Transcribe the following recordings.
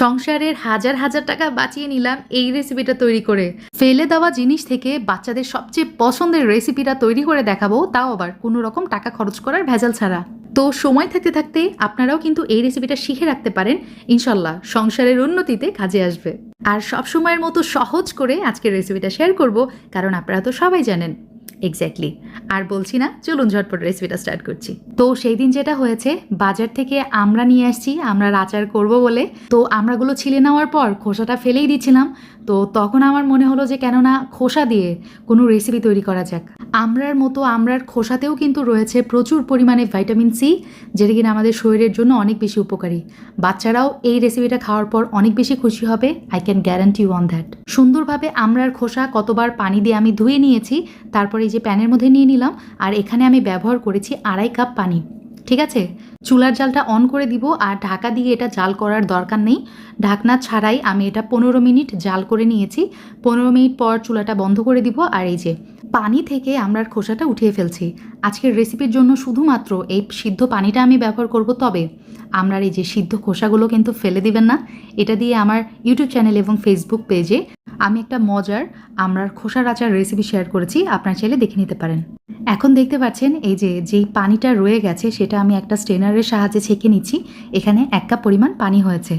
সংসারের হাজার হাজার টাকা বাঁচিয়ে নিলাম এই রেসিপিটা তৈরি করে। ফেলে দেওয়া জিনিস থেকে বাচ্চাদের সবচেয়ে পছন্দের রেসিপিটা তৈরি করে দেখাবো, তাও আবার কোনো রকম টাকা খরচ করার ভেজাল ছাড়া। তো সময় থাকতে থাকতে আপনারাও কিন্তু এই রেসিপিটা শিখে রাখতে পারেন, ইনশাল্লাহ সংসারের উন্নতিতে কাজে আসবে। আর সব সময়ের মতো সহজ করে আজকের রেসিপিটা শেয়ার করব, কারণ আপনারা তো সবাই জানেন। এক্স্যাক্টলি আর বলছি না, চলুন ঝটপট রেসিপিটা স্টার্ট করছি। তো সেই দিন যেটা হয়েছে, বাজার থেকে আমরা নিয়ে আসছি, আমরা আচার করব বলে। তো আমরাগুলো ছিলে নেওয়ার পর খোসাটা ফেলেই দিচ্ছিলাম। তো তখন আমার মনে হলো যে কেননা খোসা দিয়ে কোনো রেসিপি তৈরি করা যাক। আমরার মতো আমরার খোসাতেও কিন্তু রয়েছে প্রচুর পরিমাণে ভাইটামিন সি, যেটা কিনা আমাদের শরীরের জন্য অনেক বেশি উপকারী। বাচ্চারাও এই রেসিপিটা খাওয়ার পর অনেক বেশি খুশি হবে। I can guarantee one that সুন্দরভাবে আমরার খোসা কতবার পানি দিয়ে আমি ধুয়ে নিয়েছি, তারপরে এই যে প্যানের মধ্যে নিয়ে নিলাম, আর এখানে আমি ব্যবহার করেছি আড়াই কাপ পানি। ঠিক আছে? চুলার জালটা অন করে দিব আর ঢাকা দিয়ে এটা জাল করার দরকার নেই। ঢাকনা ছাড়াই আমি এটা পনেরো মিনিট জাল করে নিয়েছি। পনেরো মিনিট পর চুলাটা বন্ধ করে দিব আর এই যে পানি থেকে আমরা খোসাটা উঠিয়ে ফেলছি। আজকের রেসিপির জন্য শুধুমাত্র এই সিদ্ধ পানিটা আমি ব্যবহার করব তবে। আমরার এই যে সিদ্ধ খোসাগুলো কিন্তু ফেলে দিবেন না। এটা দিয়ে আমার ইউটিউব চ্যানেল এবং ফেসবুক পেজে আমি একটা মজার আমরার খোসার আচার রেসিপি শেয়ার করেছি। আপনার চাইলে দেখে নিতে পারেন। এখন দেখতে পাচ্ছেন এই যে, যেই পানিটা রয়ে গেছে সেটা আমি একটা স্টেনারের সাহায্যে ছেঁকে নিচ্ছি। এখানে এক কাপ পরিমাণ পানি হয়েছে।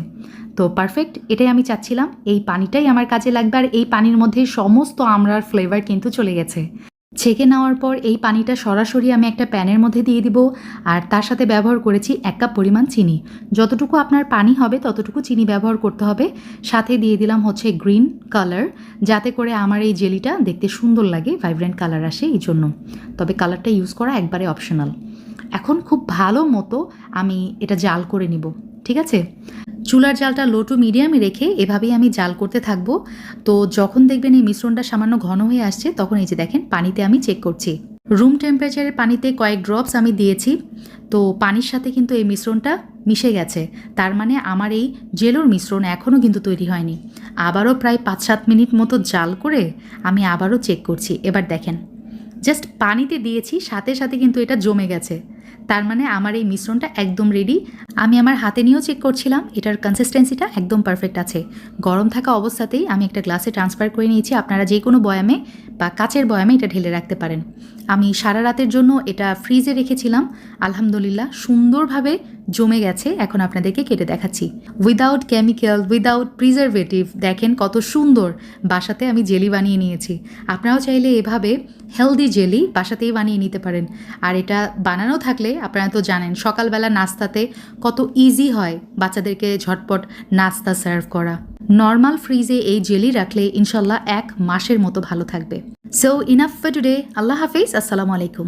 তো পারফেক্ট এটাই আমি চাচ্ছিলাম। এই পানিটাই আমার কাজে লাগবে আর এই পানির মধ্যে সমস্ত আমরার ফ্লেভার কিন্তু চলে গেছে। ছেঁকে নেওয়ার পর এই পানিটা সরাসরি আমি একটা প্যানের মধ্যে দিয়ে দিব আর তার সাথে ব্যবহার করেছি এক কাপ পরিমাণ চিনি। যতটুকু আপনার পানি হবে, ততটুকু চিনি ব্যবহার করতে হবে। সাথে দিয়ে দিলাম হচ্ছে গ্রিন কালার, যাতে করে আমার এই জেলিটা দেখতে সুন্দর লাগে, ভাইব্রেন্ট কালার আসে এই জন্য। তবে কালারটা ইউজ করা একবারে অপশনাল। এখন খুব ভালো মতো আমি এটা জাল করে নিব। ঠিক আছে? চুলার জালটা লো টু মিডিয়ামে রেখে এভাবেই আমি জাল করতে থাকব। তো যখন দেখবেন এই মিশ্রণটা সামান্য ঘন হয়ে আসছে, তখন এই যে দেখেন পানিতে আমি চেক করছি। রুম টেম্পারেচারের পানিতে কয়েক ড্রপস আমি দিয়েছি। তো পানির সাথে কিন্তু এই মিশ্রণটা মিশে গেছে। তার মানে আমার এই জেলোর মিশ্রণ এখনও কিন্তু তৈরি হয়নি। আবারও প্রায় পাঁচ সাত মিনিট মতো জাল করে আমি আবারও চেক করছি। এবার দেখেন জাস্ট পানিতে দিয়েছি, সাথে সাথে কিন্তু এটা জমে গেছে। তার মানে আমার এই মিশ্রণটা একদম রেডি আমি আমার হাতে নিয়েও চেক করছিলাম, এটার কনসিস্টেন্সিটা একদম পারফেক্ট আছে। গরম থাকা অবস্থাতেই আমি একটা গ্লাসে ট্রান্সফার করে নিয়েছি। আপনারা যে কোনো বয়ামে বা কাচের বয়ামে এটা ঢেলে রাখতে পারেন। আমি সারা রাতের জন্য এটা ফ্রিজে রেখেছিলাম। আলহামদুলিল্লাহ, সুন্দরভাবে জমে গেছে। এখন আপনাদেরকে কেটে দেখাচ্ছি। উইদাউট কেমিক্যাল উইদাউট প্রিজারভেটিভ দেখেন কত সুন্দর বাসাতে আমি জেলি বানিয়ে নিয়েছি। আপনারাও চাইলে এভাবে হেলদি জেলি বাসাতেই বানিয়ে নিতে পারেন। আর এটা বানানো থাকলে, আপনারা তো জানেন, সকালবেলা নাস্তাতে কত ইজি হয় বাচ্চাদেরকে ঝটপট নাস্তা সার্ভ করা। নর্মাল ফ্রিজে এই জেলি রাখলে ইনশাল্লাহ এক মাসের মতো ভালো থাকবে। সো ইনাফ ফর টুডে আল্লাহ হাফিজ, আসসালামু আলাইকুম।